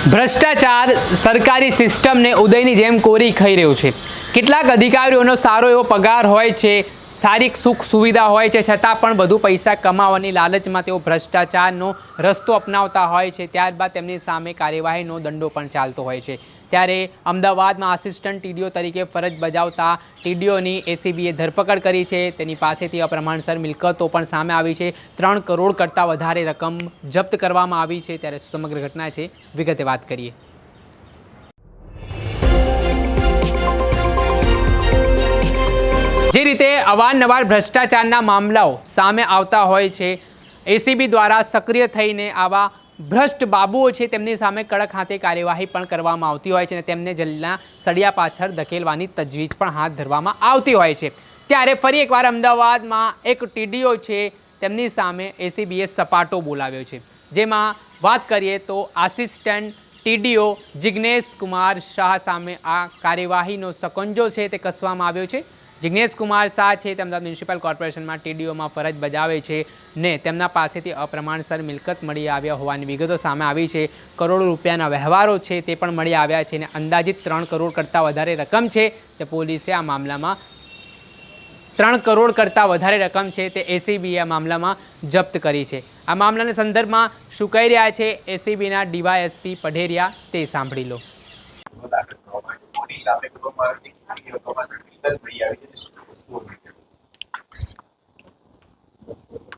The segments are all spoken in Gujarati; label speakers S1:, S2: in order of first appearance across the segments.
S1: ભ્રષ્ટાચાર સરકારી સિસ્ટમને ઉદયની જેમ કોરી ખાઈ રહ્યું છે. કેટલાક અધિકારીઓનો સારો એવો પગાર હોય છે સારી સુખ સુવિધા હોય છે, છતાં પણ વધુ પૈસા કમાવાની લાલચમાં તેઓ ભ્રષ્ટાચારનો રસ્તો અપનાવતા હોય છે. ત્યારબાદ તેમની સામે કાર્યવાહીનો દંડો પણ ચાલતો હોય છે. ત્યારે અમદાવાદમાં આસિસ્ટન્ટ ટીડીઓ તરીકે ફરજ બજાવતા ટીડીઓની એસીબીએ ધરપકડ કરી છે. તેની પાસેથી અપ્રમાણસર મિલકતો પણ સામે આવી છે. ત્રણ કરોડ કરતાં વધારે રકમ જપ્ત કરવામાં આવી છે. ત્યારે સમગ્ર ઘટના છે. વિગતે વાત કરીએ. જે રીતે અવારનવાર ભ્રષ્ટાચારના મામલાઓ સામે આવતા હોય છે એસીબી દ્વારા સક્રિય થઈને આવા ભ્રષ્ટ બાબુઓ છે, તેમની સામે કડક હાથે કાર્યવાહી પણ કરવામાં આવતી હોય છે અને તેમને જેલના સળિયા પાછળ ધકેલવાની તજવીજ પણ હાથ ધરવામાં આવતી હોય છે. ત્યારે ફરી એકવાર અમદાવાદમાં એક ટીડીઓ છે, તેમની સામે એસીબીએ સપાટો બોલાવ્યો છે. જેમાં વાત કરીએ તો આસિસ્ટન્ટ ટીડીઓ જિજ્ઞેશ કુમાર શાહ સામે આ કાર્યવાહીનો સકંજો છે, તે કસવામાં આવ્યો છે. જિજ્ઞેશ કુમાર શાહ છે તે અમદાવાદ મ્યુનિસિપલ કોર્પોરેશનમાં ટીડીઓમાં ફરજ બજાવે છે ને તેમના પાસેથી અપ્રમાણસર મિલકત મળી આવ્યા હોવાની વિગતો સામે આવી છે. કરોડો રૂપિયાના વ્યવહારો છે તે પણ મળી આવ્યા છે અને અંદાજિત ત્રણ કરોડ કરતાં વધારે રકમ છે તે પોલીસે આ મામલામાં ત્રણ કરોડ કરતાં વધારે રકમ છે તે એસીબીએ આ મામલામાં જપ્ત કરી છે. આ મામલાના સંદર્ભમાં શું કહી રહ્યા છે? એસીબીના ડીવાયએસપી પઢેરિયા, તે સાંભળી લો.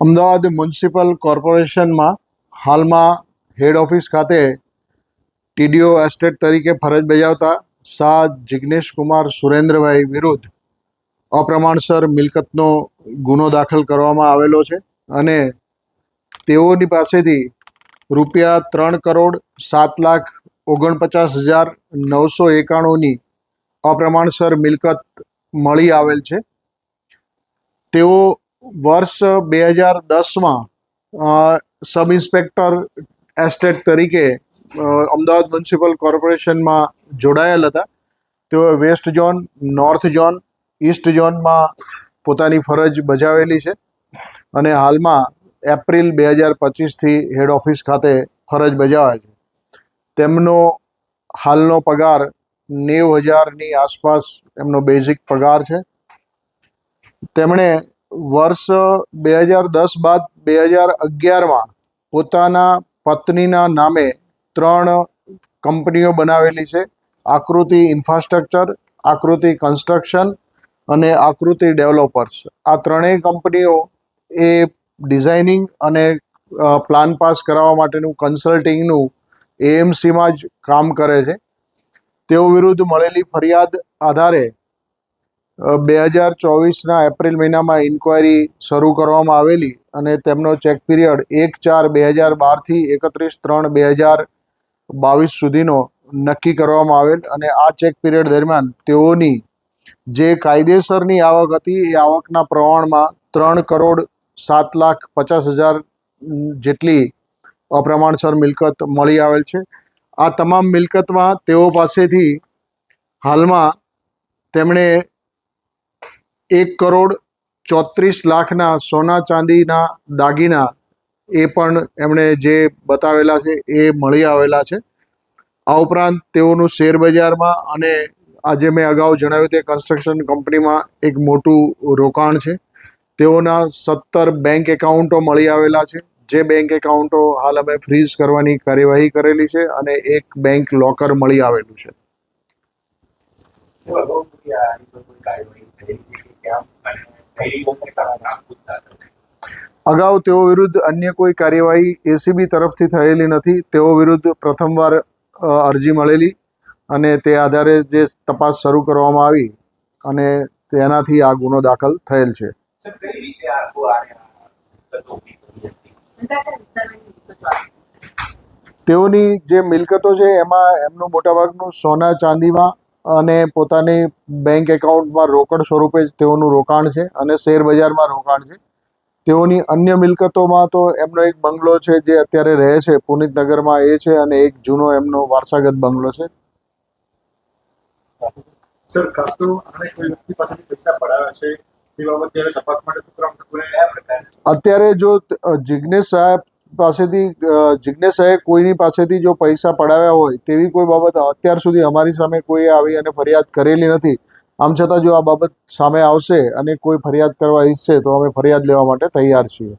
S2: અમદાવાદ મ્યુનિસિપલ કોર્પોરેશનમાં હાલમાં હેડ ઓફિસ ખાતે ટીડીઓ એસ્ટેટ તરીકે ફરજ બજાવતા શાહ જિગ્નેશ કુમાર સુરેન્દ્રભાઈ વિરુદ્ધ અપ્રમાણસર મિલકતનો ગુનો દાખલ કરવામાં આવેલો છે અને તેઓની પાસેથી રૂપિયા ત્રણ કરોડ સાત લાખ ઓગણપચાસ હજાર નવસો એકાણુંની અપ્રમાણસર મિલકત મળી આવેલ છે. તેઓ વર્ષ બે હજાર દસમાં સબ ઇન્સ્પેક્ટર એસ્ટેટ તરીકે અમદાવાદ મ્યુનિસિપલ કોર્પોરેશનમાં જોડાયેલ હતા. તેઓ west zone, north zone, east ઝોનમાં પોતાની ફરજ બજાવેલી છે અને હાલમાં એપ્રિલ બે હજાર પચીસથી હેડ ઓફિસ ખાતે ફરજ બજાવે છે. તેમનો હાલનો પગાર નેવ હજારની આસપાસ એમનો બેઝિક પગાર છે. તેમણે વર્ષ બે હજાર દસ બાદ બે હજાર અગિયારમાં પોતાના પત્નીના નામે ત્રણ કંપનીઓ બનાવેલી છે. આકૃતિ ઇન્ફ્રાસ્ટ્રક્ચર આકૃતિ કન્સ્ટ્રક્શન અને આકૃતિ ડેવલપર્સ આ ત્રણેય કંપનીઓ એ ડિઝાઇનિંગ અને પ્લાન પાસ કરાવવા માટેનું કન્સલ્ટિંગનું એએમસીમાં જ કામ કરે છે. તેઓ વિરુદ્ધ મળેલી ફરિયાદ આધારે બે હજાર ચોવીસના એપ્રિલ મહિનામાં ઇન્કવાયરી શરૂ કરવામાં આવેલી અને તેમનો ચેક પીરિયડ એક ચાર બે હજાર બારથી એકત્રીસ ત્રણ બે હજાર બાવીસ સુધીનો નક્કી કરવામાં આવેલ અને આ ચેક પીરિયડ દરમિયાન તેઓની જે કાયદેસરની આવક હતી એ આવકના પ્રમાણમાં ત્રણ કરોડ સાત લાખ પચાસ હજાર જેટલી અપ્રમાણસર મિલકત મળી આવેલ છે. આ તમામ મિલકતમાં તેઓ પાસેથી હાલમાં તેમણે એક કરોડ ચોત્રીસ લાખના સોના ચાંદીના દાગીના એ પણ એમણે જે બતાવેલા છે એ મળી આવેલા છે. આ ઉપરાંત તેઓનું શેર બજારમાં અને આજે મેં અગાઉ જણાવ્યું તે કન્સ્ટ્રક્શન કંપનીમાં એક મોટું રોકાણ છે. તેઓના સત્તર બેંક એકાઉન્ટો મળી આવેલા છે. જે બેંક એકાઉન્ટો હાલ અમે ફ્રીઝ કરવાની કાર્યવાહી કરેલી છે અને એક બેંક લોકર મળી આવેલું છે.
S3: અગાઉ
S2: તેઓ વિરુદ્ધ અન્ય કોઈ કાર્યવાહી એસીબી તરફથી થયેલી નથી. તેઓ વિરુદ્ધ પ્રથમવાર અરજી મળેલી અને તે આધારે જે તપાસ શરૂ કરવામાં આવી અને તેનાથી આ ગુનો દાખલ થયેલ છે. તેઓની જે મિલકતો છે, એમાં એમનું મોટાભાગનું સોના ચાંદીમાં અને પોતાની બેંક એકાઉન્ટમાં રોકડ સ્વરૂપે જ તેઓનું રોકાણ છે અને શેર બજારમાં રોકાણ છે. તેઓની અન્ય મિલકતોમાં તો એમનો એક બંગલો છે જે અત્યારે રહે છે પુનિતનગરમાં એ છે અને એક જૂનો એમનો વારસાગત બંગલો છે.
S4: સર, ખાસ તો આને કોઈ વ્યક્તિ પાસેથી પૈસા પડાવ્યા છે?
S2: અત્યારે જો જિજ્ઞેશ સાહેબ પાસેથી જિજ્ઞેશ સાહેબ કોઈની પાસેથી જો પૈસા પડાવ્યા હોય તેવી કોઈ બાબત અત્યાર સુધી અમારી સામે કોઈ આવી અને ફરિયાદ કરેલી નથી. આમ છતાં જો આ બાબત સામે આવશે અને કોઈ ફરિયાદ કરવા ઈચ્છશે તો અમે ફરિયાદ લેવા માટે તૈયાર છીએ.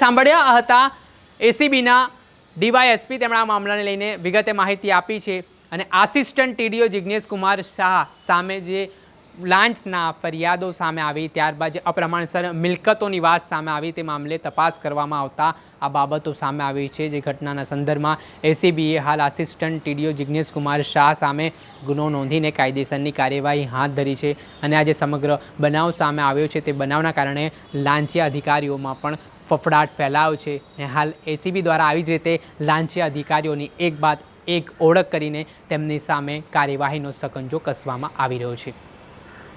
S1: સાંભળ્યા હતા એસીબીના ડીવાયએસપી તેમણે આ મામલાને લઈને વિગતે માહિતી આપી છે અને આસિસ્ટન્ટ ટીડીઓ જિજ્ઞેશ કુમાર શાહ સામે જે લાંચના ફરિયાદો સામે આવી, ત્યારબાદ જે અપ્રમાણસર મિલકતોની વાત સામે આવી, તે મામલે તપાસ કરવામાં આવતા આ બાબતો સામે આવી છે. જે ઘટનાના સંદર્ભમાં એસીબીએ હાલ આસિસ્ટન્ટ ટીડીઓ જિજ્ઞેશ કુમાર શાહ સામે ગુનો નોંધીને કાયદેસરની કાર્યવાહી હાથ ધરી છે અને આ જે સમગ્ર બનાવ સામે આવ્યો છે. તે બનાવના કારણે લાંચિયા અધિકારીઓમાં પણ ફફડાટ ફેલાવ છે ને હાલ એસીબી દ્વારા આવી જ રીતે લાંચિયા અધિકારીઓની એક બાદ એક ઓળખ કરીને તેમની સામે કાર્યવાહીનો સકંજો કસવામાં આવી રહ્યો છે.